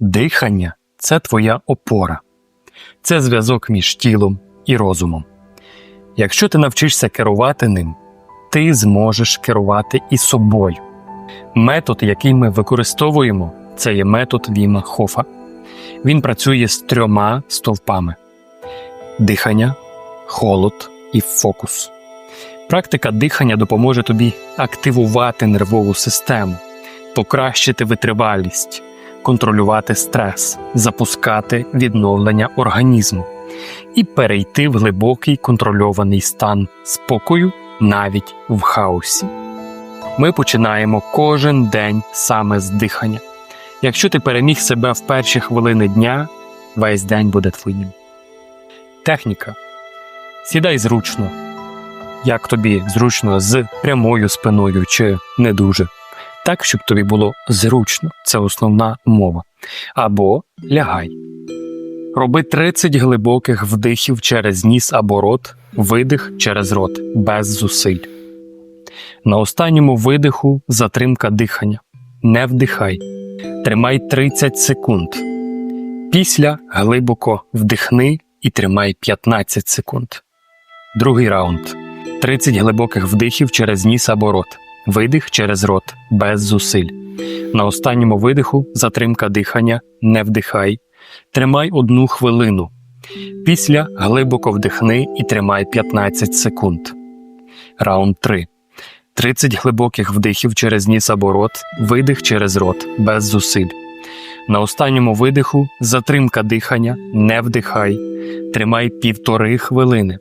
Дихання це твоя опора, це зв'язок між тілом і розумом. Якщо ти навчишся керувати ним, ти зможеш керувати і собою. Метод, який ми використовуємо, це є метод Віма Хофа. Він працює з трьома стовпами: дихання, холод і фокус. Практика дихання допоможе тобі активувати нервову систему, покращити витривалість, контролювати стрес, запускати відновлення організму і перейти в глибокий контрольований стан спокою навіть в хаосі. Ми починаємо кожен день саме з дихання. Якщо ти переміг себе в перші хвилини дня, весь день буде твоїм. Техніка. Сідай зручно. Як тобі зручно з прямою спиною чи не дуже. Так, щоб тобі було зручно, це основна умова. Або лягай. Роби 30 глибоких вдихів через ніс або рот, видих через рот, без зусиль. На останньому видиху затримка дихання. Не вдихай. Тримай 30 секунд. Після глибоко вдихни і тримай 15 секунд. Другий раунд. 30 глибоких вдихів через ніс або рот. Видих через рот, без зусиль. На останньому видиху затримка дихання. Не вдихай. Тримай одну хвилину. Після глибоко вдихни і тримай 15 секунд. Раунд 3. 30 глибоких вдихів через ніс або рот, видих через рот, без зусиль. На останньому видиху затримка дихання, не вдихай, тримай півтори хвилини.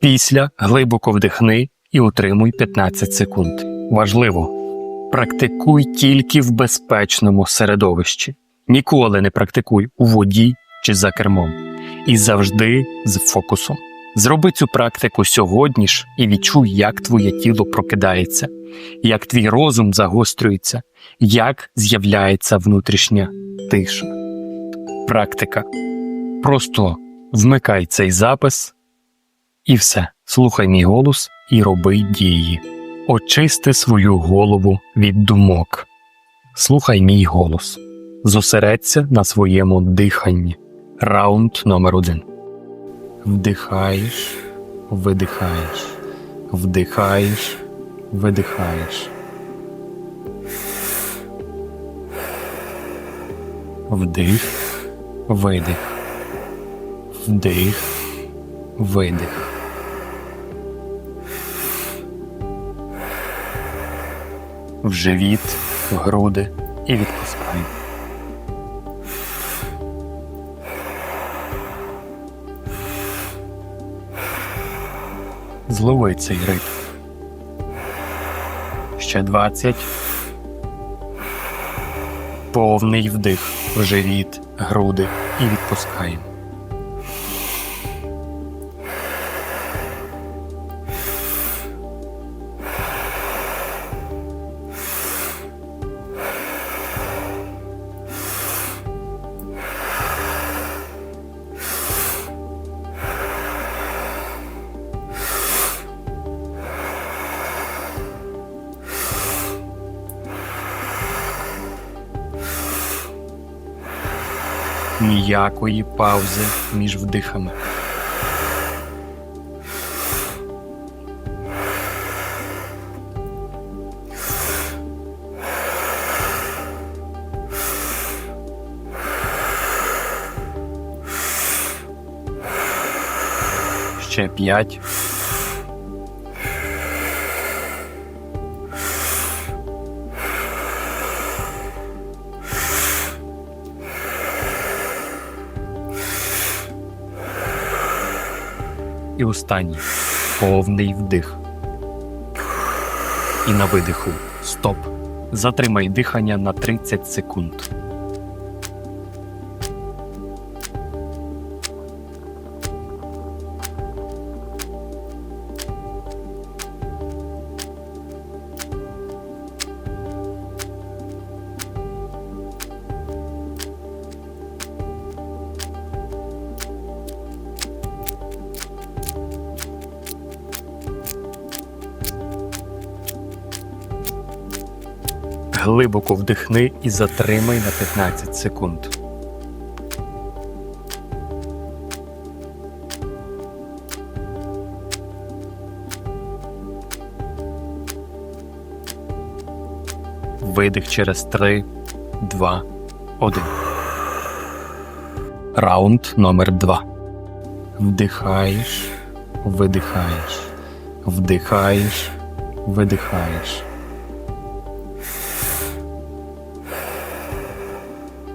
Після глибоко вдихни і утримуй 15 секунд. Важливо, практикуй тільки в безпечному середовищі. Ніколи не практикуй у воді чи за кермом. І завжди з фокусом. Зроби цю практику сьогодні ж і відчуй, як твоє тіло прокидається, як твій розум загострюється, як з'являється внутрішня тиша. Практика. Просто вмикай цей запис і все. Слухай мій голос і роби дії. Очисти свою голову від думок. Слухай мій голос. Зосередься на своєму диханні. Раунд номер один. Вдихаєш, видихаєш, вдихаєш, видихаєш. Вдих, видих, вдих, видих. В живіт, в груди і відпускай. Злови цей ритм. Ще 20. Повний вдих в живіт, груди і відпускаємо. Ніякої паузи між вдихами. Ще п'ять. І останній повний вдих. І на видиху стоп. Затримай дихання на 30 секунд. Глибоко вдихни і затримай на 15 секунд. Видих через 3, 2, 1. Раунд номер 2. Вдихаєш, видихаєш. Вдихаєш, видихаєш.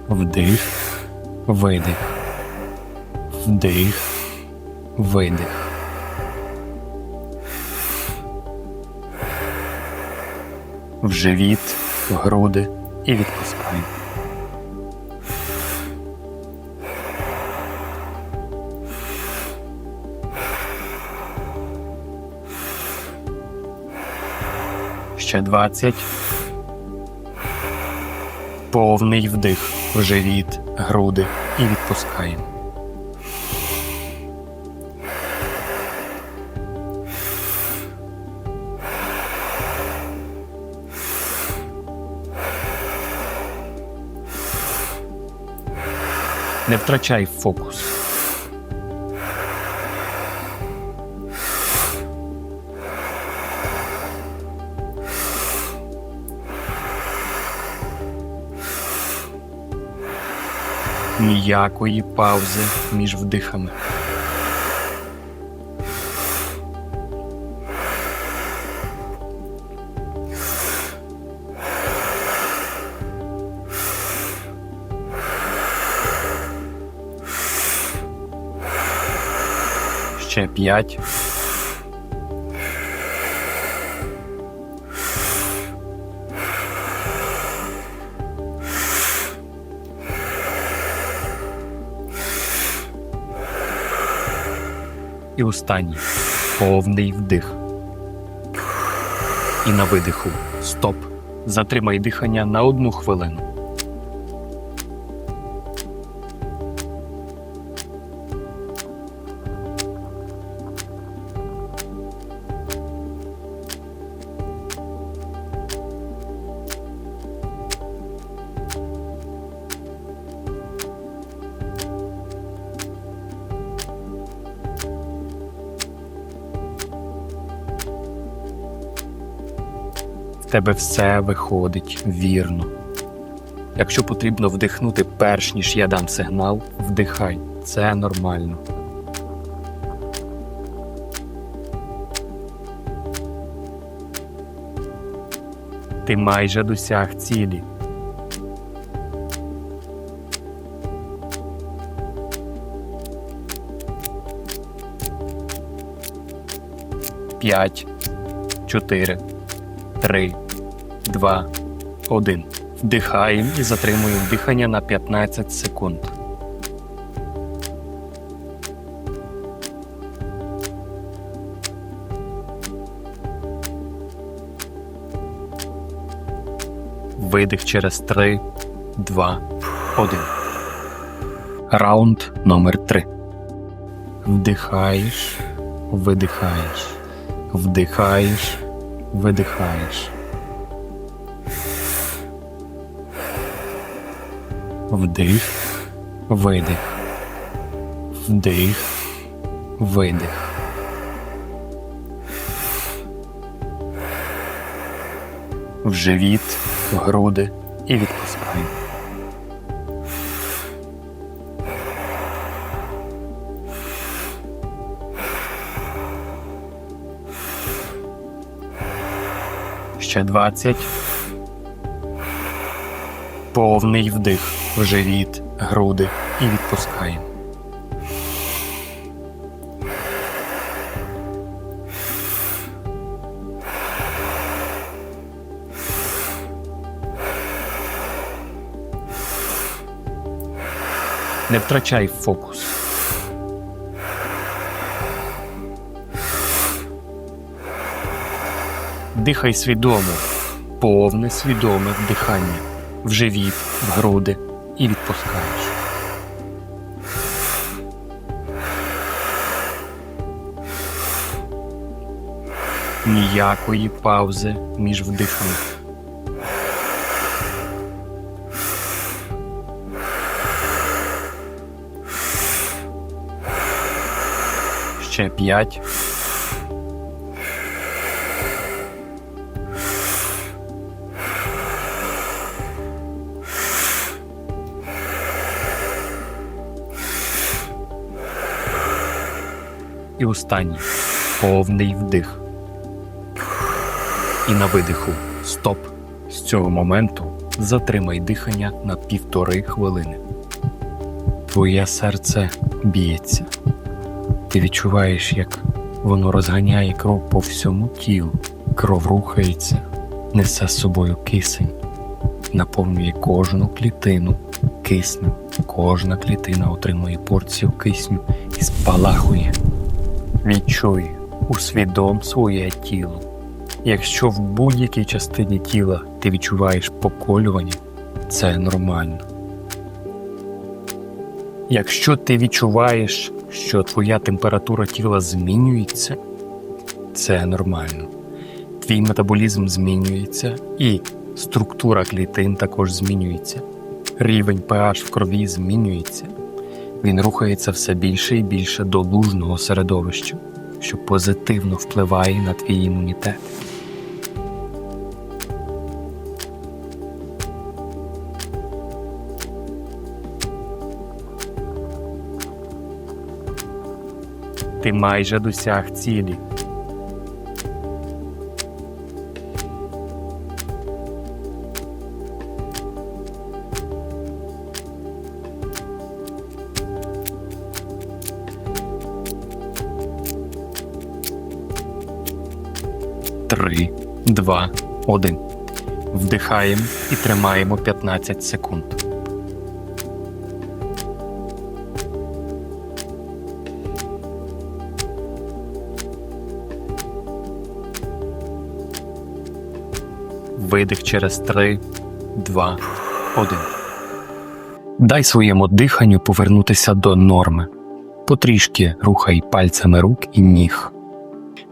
Вдих, видих. Вдих, видих. В живіт, в груди і відпускай. Ще 20. Повний вдих в живіт, груди і відпускаємо. Не втрачай фокус. Ніякої паузи між вдихами. Ще п'ять. І останній повний вдих. І на видиху стоп. Затримай дихання на одну хвилину. Тебе все виходить вірно. Якщо потрібно вдихнути перш ніж я дам сигнал, вдихай. Це нормально. Ти майже досяг цілі. П'ять, чотири, три, два, один. Вдихаємо і затримуємо дихання на 15 секунд. Видих через 3, 2, 1. Раунд номер 3. Вдихаєш, видихаєш. Вдихаєш, видихаєш. Вдих, видих. Вдих, видих. В живіт, в груди і відпускай. Ще 20. Повний вдих в живіт, груди і відпускаємо. Не втрачай фокус. Дихай свідомо, повне свідоме вдихання в живіт, в груди і відпускаєш. Ніякої паузи між вдихами. Ще п'ять. І останній повний вдих. І на видиху стоп. З цього моменту затримай дихання на півтори хвилини. Твоє серце б'ється. Ти відчуваєш, як воно розганяє кров по всьому тілу. Кров рухається, несе з собою кисень, наповнює кожну клітину киснем. Кожна клітина отримує порцію кисню і спалахує. Відчуй, усвідом своє тіло. Якщо в будь-якій частині тіла ти відчуваєш поколювання, це нормально. Якщо ти відчуваєш, що твоя температура тіла змінюється, це нормально. Твій метаболізм змінюється і структура клітин також змінюється. Рівень pH в крові змінюється. Він рухається все більше і більше до лужного середовища, що позитивно впливає на твій імунітет. Ти майже досяг цілі. 2, 1. Вдихаємо і тримаємо 15 секунд. Видих через 3, 2, 1. Дай своєму диханню повернутися до норми. Потрішки рухай пальцями рук і ніг.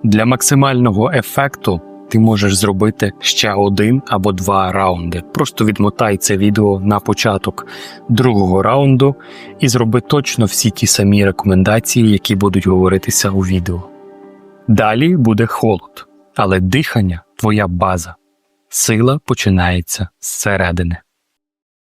Для максимального ефекту ти можеш зробити ще один або два раунди. Просто відмотай це відео на початок другого раунду і зроби точно всі ті самі рекомендації, які будуть говоритися у відео. Далі буде холод, але дихання твоя база. Сила починається зсередини.